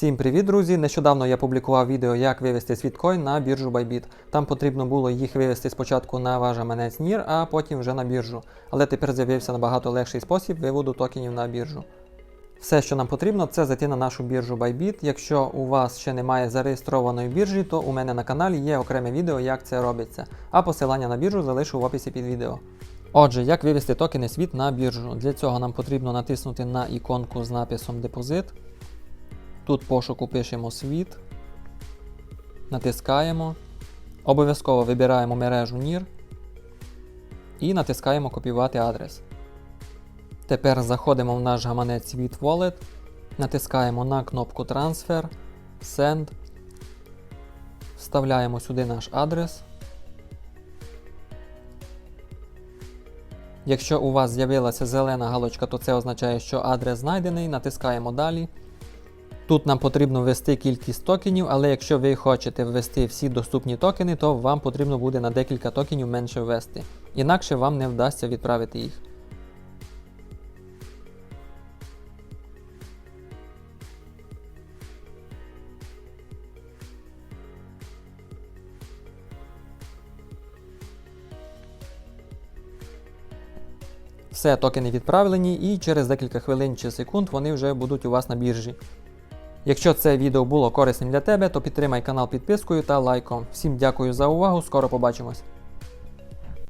Всім привіт, друзі! Нещодавно я публікував відео, як вивести світкоін на біржу Bybit. Там потрібно було їх вивести спочатку на ваш гаманець NIR, а потім вже на біржу. Але тепер з'явився набагато легший спосіб виводу токенів на біржу. Все, що нам потрібно, це зайти на нашу біржу Bybit. Якщо у вас ще немає зареєстрованої біржі, то у мене на каналі є окреме відео, як це робиться. А посилання на біржу залишу в описі під відео. Отже, як вивести токени світ на біржу? Для цього нам потрібно натиснути на іконку з написом Депозит. Тут пошуку пишемо світ, натискаємо. Обов'язково вибираємо мережу NIR і натискаємо копіювати адрес. Тепер заходимо в наш гаманець світ Wallet, натискаємо на кнопку Transfer, Send, вставляємо сюди наш адрес. Якщо у вас з'явилася зелена галочка, то це означає, що адрес знайдений, натискаємо далі. Тут нам потрібно ввести кількість токенів, але якщо ви хочете ввести всі доступні токени, то вам потрібно буде на декілька токенів менше ввести. Інакше вам не вдасться відправити їх. Все, токени відправлені, і через декілька хвилин чи секунд вони вже будуть у вас на біржі. Якщо це відео було корисним для тебе, то підтримай канал підпискою та лайком. Всім дякую за увагу, скоро побачимось.